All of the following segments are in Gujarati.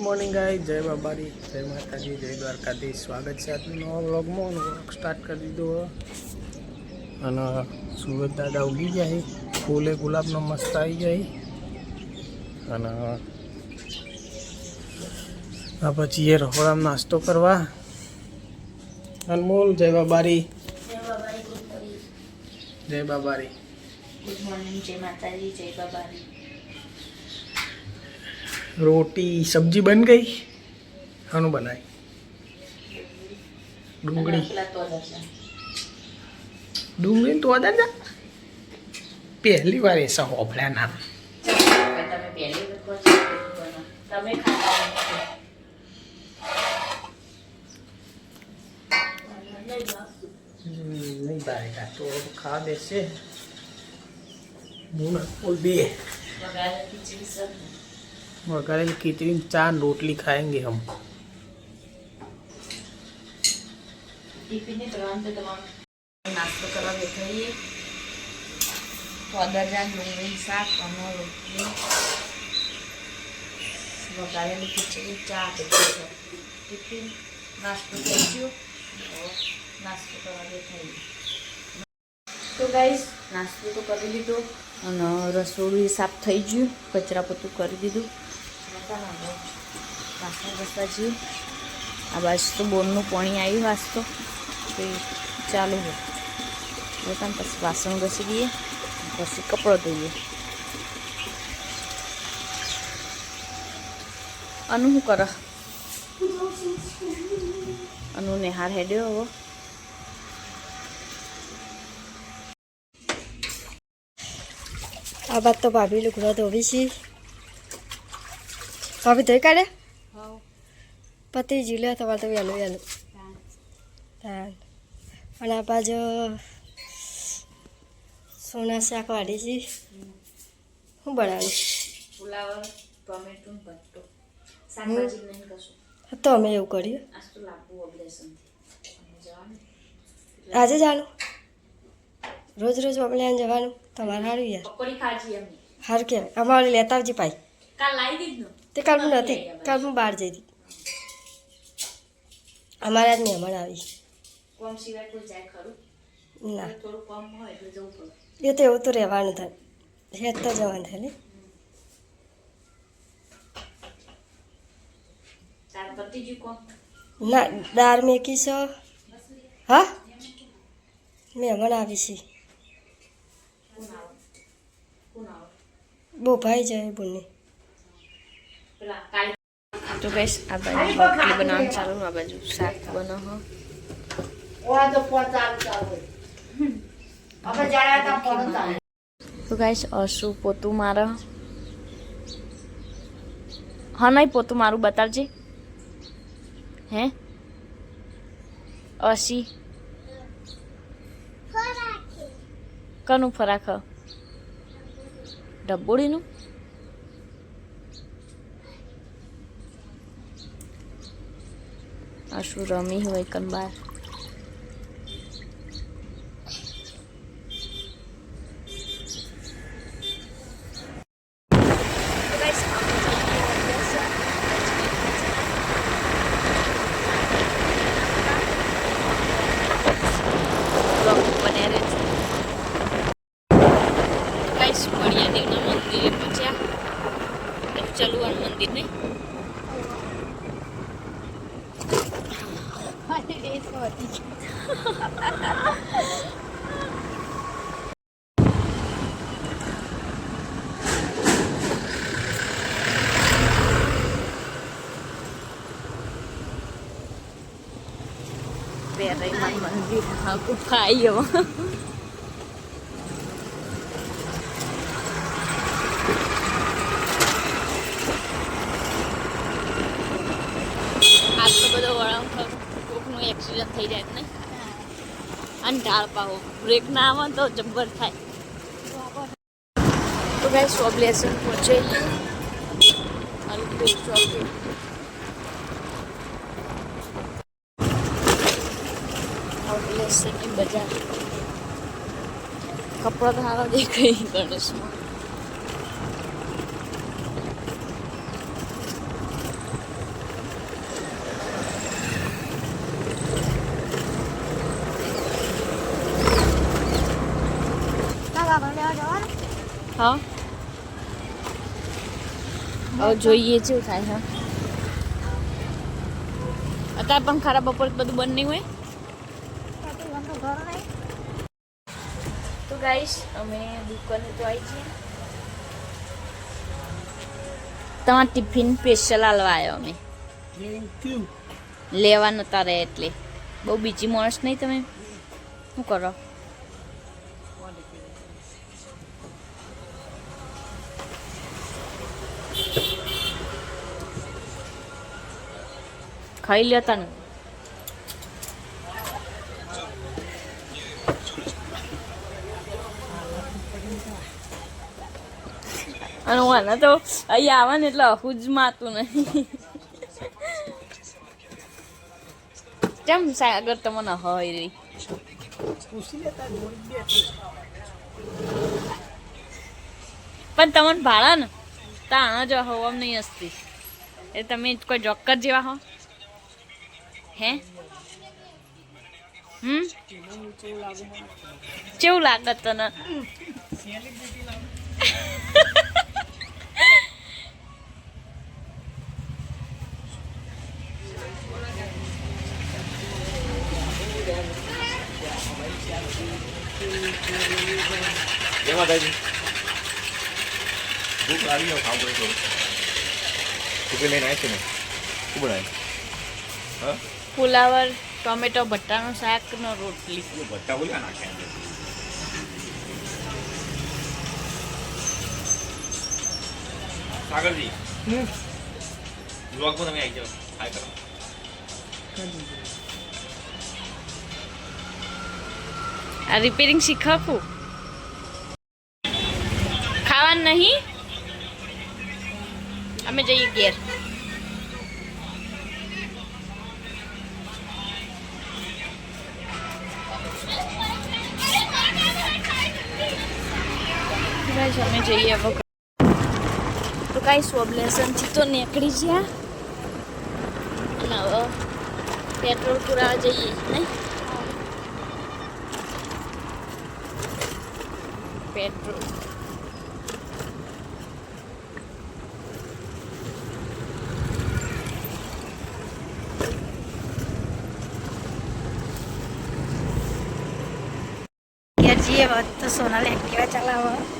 મોર્નિંગ ગાય જય બાબારી જય માતાજી જય દ્વારકાથી સ્વાગત છે આજના નવા વ્લોગમાં. વ્લોગ સ્ટાર્ટ કરી દીધો અને સુરત દાદા ઉગી જાય ફૂલે ગુલાબનો મસ્ત આવી જાય અને આ પછી એ રહોડામાં નાસ્તો કરવા. અનમોલ જય બાબારી. જય બાબારી. ગુડ મોર્નિંગ જય માતાજી જય બાબારી. રોટી સબ્જી બન ગઈ? આનું બનાય. ડુંગળી. ડુંગળી તો અદા પહેલી વાર એસા હોભળ્યા ના. તમે પહેલી વખત છો, બનાવો. તમે ખાતા નથી. નહીં ભાઈ તો ખા બોલ બે. વઘારેલી ખીચડી સબ્જી. વઘારેલી ખીચડી ચાર રોટલી ખાएंगे हम નાસ્તો કરવા બેઠા છીએ. પદરજા ડુંગળી, શાક, અને રોટલી, વઘારેલી નાસ્તો થઈ ગયો. નાસ્તો કરવા બેઠા છીએ. તો ગાઈસ નાસ્તો તો કરી લીધો. અને રસોડું સાફ થઈ ગયું. કચરા પોતું કરી દીધું. વાસણ ઘસવા જઈએ આ બાજુ તો બોરનું પાણી આવ્યું વાસ તો. ચાલુ હોય બતાને પછી વાસણ ઘસી દઈએ, પછી કપડો ધોઈએ. અનુ શું કર? અનુ નિહાર હેડ્યો હવે. આ બાદ તો ભાભી લુગડા ધોવી છે. ભાભી ધોઈ કાઢે? પતિ જીલે તમારે તો વહેલું વહેલું હા અને આ બાજુ સોના શાક વાળી છે. શું બનાવ્યું ફુલાવર ટોમેટો ભટ્ટો શાકભાજી નહીં કશું તો અમે એવું કર્યું આજ તો લાગવું જવાનું. આજે જાણું રોજ રોજ બબલ્યાને જવાનું? તમારે સારું યાર. પકોડી ખાજી અમે. સારું કે અમારે લેતા આવજી પાઈ કાલ લાવી દીધું. તે કાલ હું નથી. કાલ હું બહાર જઈ હતી અમારા જ મહેમાન આવી કોમ સિવાય કોઈ જાય ખરું? ના. થોડું કોમ હોય એટલે જવું પડે. એ તો એવું તો રહેવાનું થાય. હેત તો જવાનું થાય ને. ના દાળ મેકી છો? હા? મહેમાન આવી છે. બહુ ભાઈ જાય બોલને તો ગઈશ આ બાજુ રોટલી બનાવવાનું ચાલુ આ બાજુ શાક બનાવો. તો ગાઈશ અશુ પોતું મારે. હા નહીં પોતું મારું બતાવજે. હે? અસી કનું ફરાક ડબ્બોડીનું અશુ રમી હોય કન વળાંક કોકનું એક્સિડન્ટ થઈ જાય ને. અને ઢાળ પાવો. બ્રેક ના આવે તો જબ્બર થાય. તો ગાઈસ લેસન પહોંચે. અને ચોકી બજાર. કપડો તો સારો દેખાય ગણેશમાં. હા. હવે જોઈએ શું થાય હા. અત્યારે પણ ખરાબ બપોર બધું બંધ નહીં હોય? તો ગાઈશ અમે દુકાને તો આવી છીએ તમારા ટિફિન સ્પેશિયલ હાલવા આવ્યો અમે લેવા નતા રહે એટલે. બહુ બીજી માણસ નહીં તમે? શું કરો? ખાઈ લેતા ને અને મને તો અહીંયા આવે ને એટલે જ માતું નહીં. કેમ સાગર તમને હોય રહી પણ તમને ભાડા ને? ત્યાં જ હવામ નહીં હસતી. એ તમે કોઈ જોકર જેવા હો? હે? હમ? કેવું લાગે તને? જય માતાજી ભૂખ આવી ગયો ખાવું પડે થોડું લઈને આવી છે ને. શું બનાવે? હા? ફુલાવર ટોમેટો ભટ્ટાનું શાક નો રોટલી. ભટ્ટા બોલ્યા નાખે. સાગરજી. હમ. બ્લોગમાં તમે આવી જાઓ. હાય કરો. આ રિપેરિંગ શીખવું ખાવાનું નહીં? અમે જઈએ ઘેર. અમે જઈએ હવે તો કાંઈ છે તો નીકળી ગયા પેટ્રોલ પુરાવા જઈએ, નહીં? પેટ્રોલ ઘેર જઈએ હવે તો સોનાલ એક્ટિવા ચલાવો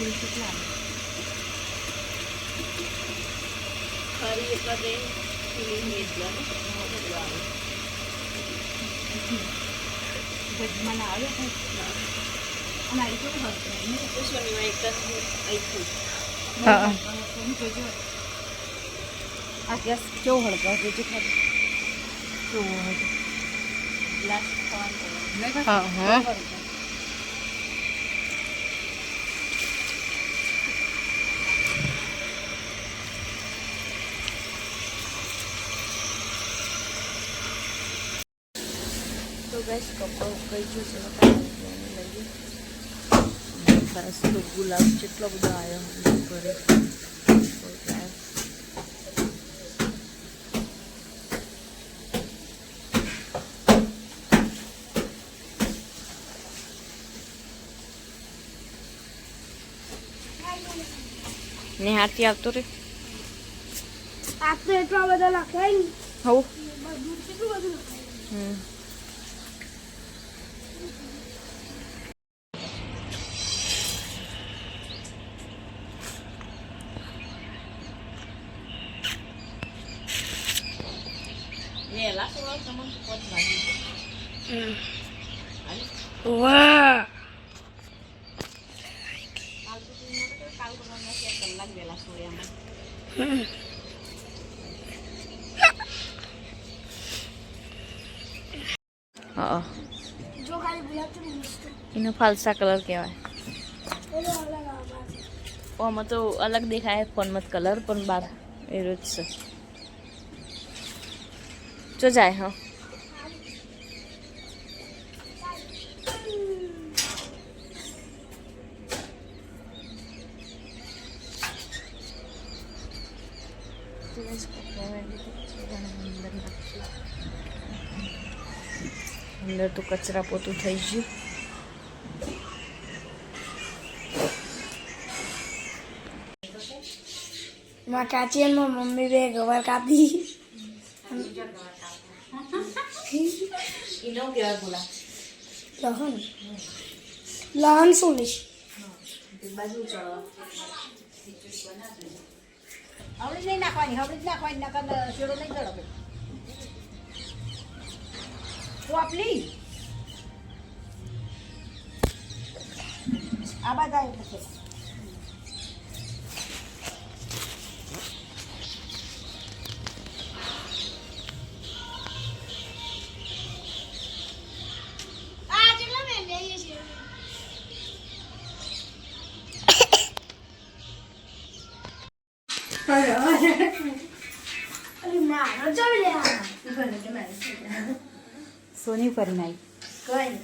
thì thích lắm Khởi nghiệp là đến thì nghiệp lớn, mỗi một lần Vịt mà nở ra thôi Anh này cũng hợp này nữa Cái xuân này cân ấy thử Ờ I guess chú hợp là chú chứ không chú hợp Last one Ờ hả? Gas કપડો જો છે લઈએ સરસ તો ગુલાબ જેટલો બધો આવ્યો ઘરે ને હાથી આવતો રે આ તો એટલા બધા લખાય ને હવું કેટલું બધું લખાય હમ તો એનો ફાલસા કલર કહેવાય અલગ તો અલગ દેખાય ફોનમાં કલર પણ બાર એ રોજ છે જો જાય હા અંદર તો કચરા પોતું થઈ ગયું. માં કાચી અને મમ્મી બે ગવાર કાપી. એનો કહેવાય બોલા લહન લહન શું લઈશ બાજુ ચડવા હવળી નહીં નાખવાની હવળી જ નાખવાની નકર શેરો નહીં ચડો ચોપલી આ બાજુ સોની કરી નાઈ. કઈ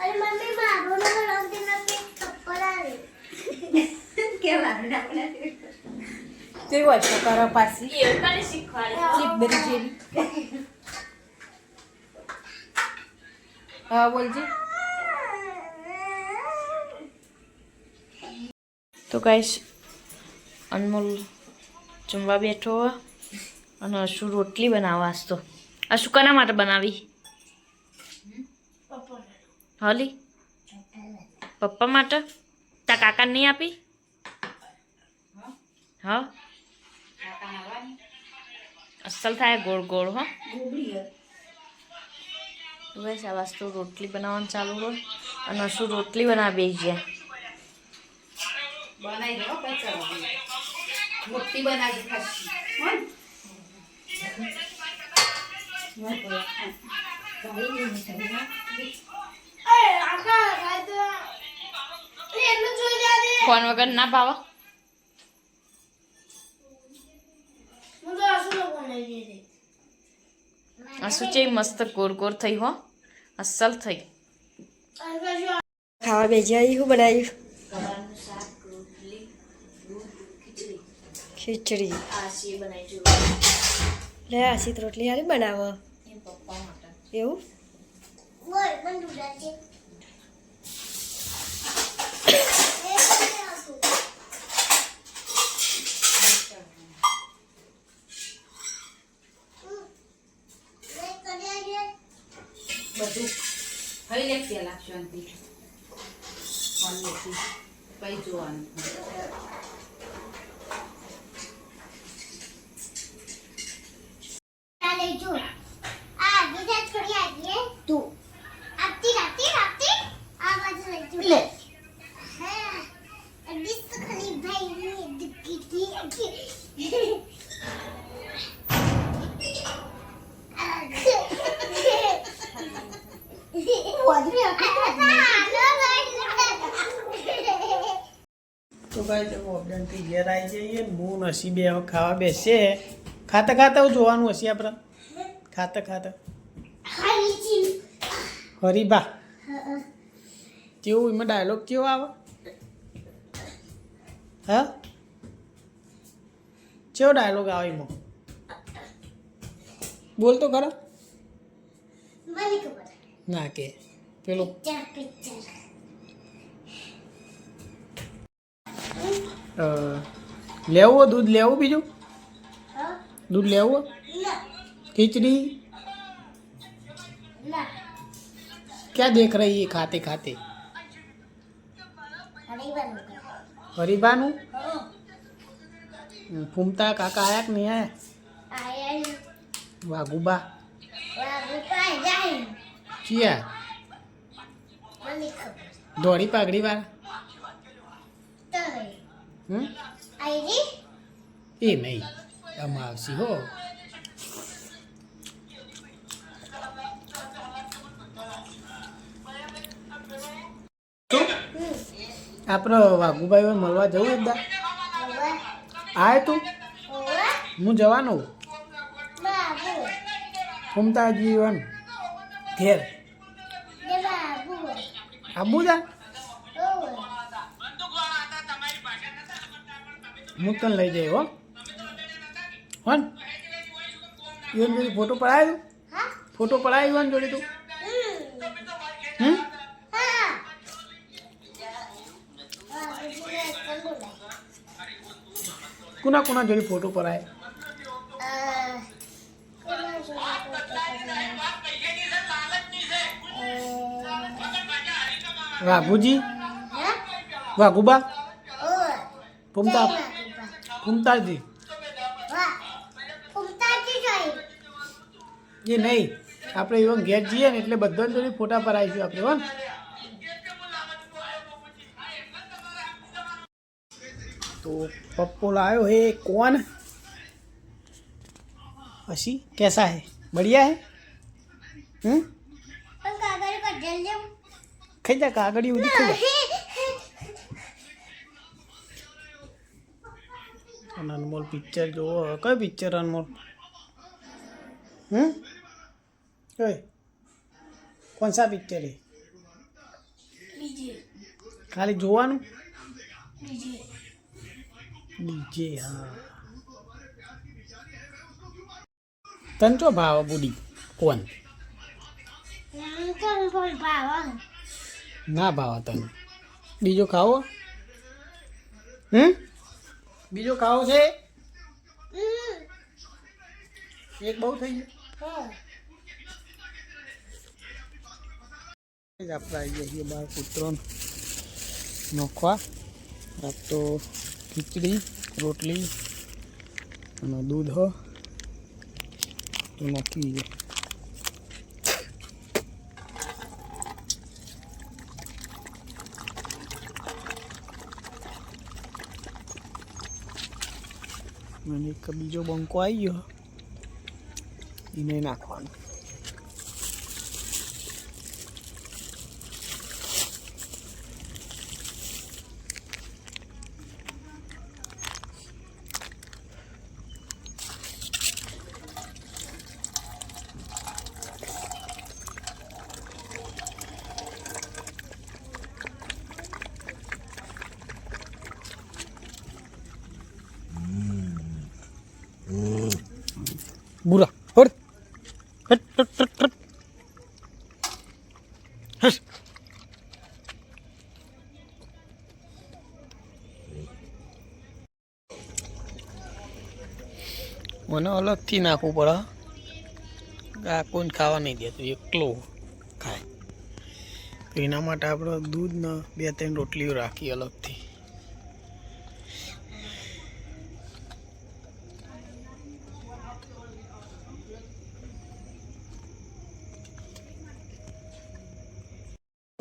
અરે મમ્મી મારો નો રંગ નથી ચપ્પલ આવે. કેવી હોય છે કરો પાછી એ શીખવાડે. જેવી. હા બોલજે. તો ગાઈશ અનમોલ જમવા બેઠો અને અશુ રોટલી બનાવવા તો. અશુ કોના માટે બનાવી? હલી? પપ્પા માટે? તા કાકા નહીં આપી? હા? અસલ થાય ગોળ ગોળ, હો? બસ આ વાસ્તુ રોટલી બનાવવાનું ચાલુ હોય. અને અશુ રોટલી બનાવી જાય બનાવી દો રોટલી બનાવી હો ને? અરે આખા રાત એટલું જોઈ લે દે ફોન વગર ના પાવા હું તો આસુ નો ફોન લઈ લીધી આ શું છે મસ્ત કોર કોર થઈ હો અસલ થઈ ખાવા બેસી આવી શું બનાવ્યું ખીચડી લે આશિત રોટલી હારી બનાવો એવું બધું થઈ લે પેલા શાંતિ ફોન લેતી પછી જોવાનું તું આપતી રાખતી રાખતી આ બાજુ લઈ જઉં. લે હા. અડીસ તો ખાલી ભાઈની દીકરી હતી. વાદળી તો કાંઈ તો ઓર્ડરથી ઘેર આવી જઈએ નસી બે ખાવા બેસે. ખાતા ખાતા જોવાનું હશે આપણે? ખાતા ખાતા. હરીબા. કેવું? એમાં ડાયલોગ કેવો આવે? હા? કેવો ડાયલોગ આવે એમાં? બોલ તો ખરા. ના કે. પેલો. પિક્ચર લેવું દૂધ લેવું બીજું? દૂધ લેવું? ખીચડી? ક્યાં દેખ રહી है ખાતે ખાતે? હરીબાનું ફૂમતા કાકા આયા કે નહીં આયા? વાઘુબા ક્યાં દોડી પાઘડી વાળા? હમ? એ નહીં આમાં આવશે હો. આપણો વાઘુભાઈ મળવા જવું એકદા આય તું? હું જવાનું? ઘૂમતા જીવન ઘેર. આબુ જા. હું તને લઈ જઈ હો. હોન. ઈવન જોડે ફોટો પડાય તું? ફોટો પડાય ઈવન જોડે તું? હમ. કુના કુના જોડે ફોટો પડાય? વાઘુજી? વાઘુબા? ઓવા ઘૂમતા વાગુ ઘૂમતાજી વાહ ઉમતાજી જાય એ નહીં આપણે ઈવન ઘેર જઈએ ને એટલે બધા જોડે ફોટા પડાવીશું આપણે હો ને? तो पप्पो लायो है कौन अशी कैसा है बढ़िया है हम्म પણ કાગળ પર જલ્દી खाई जा कागड़ी उदी खाई અને અનમોલ પિક્ચર જોવો કઈ પિક્ચર અનમોલ? હમ? કઈ કોણ સા પિક્ચર એ? ખાલી જોવાનું? ડીજે, હા. તને ચો ભાવ બુડી? કોણ? ના ભાવ તને. બીજો ખાવો? હમ? બીજો ખાવો છે? એક બહુ થઈ ગયો. આપણે આવી ગયા છીએ બાર પુત્રો નોખવા. આપ તો ખીચડી રોટલી અને દૂધ તો નાખી અને એક બીજો બંકો આવી ગયો. એને નાખવાનો. બુરા, હટ. હટ હટ મને અલગથી નાખવું પડે આ કોઈને ખાવા નહીં દેતું, એકલો ખાય. એના માટે આપણે દૂધને બે ત્રણ રોટલીઓ રાખી અલગ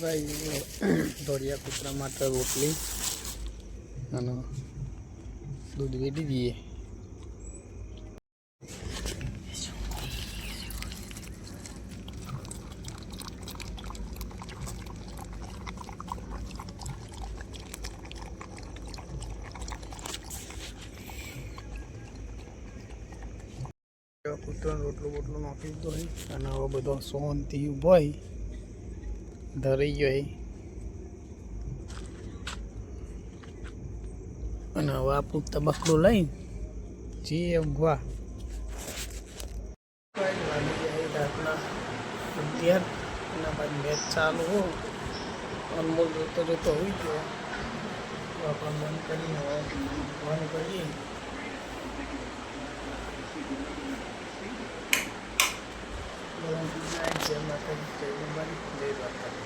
અલગથી ધોળિયા કૂતરા માટે રોટલી અને દૂધ વેડી દઈએ. કૂતરાનો રોટલો બોટલો નાખી દીધો હોય અને હવે બધો શાંતિ ઊભો હોય ધરાઈ ગયો અને હવે આપણું તબકડું લઈને જે ઊંઘવા રાતના અગિયાર, એના બાદ મેચ ચાલુ હો. અનમોલ જોતો જોતો હોઈ ગયો. આપણે મન કરીને મન કરીએ. જય માતાજી જય અંબાની જય દ્વારકા.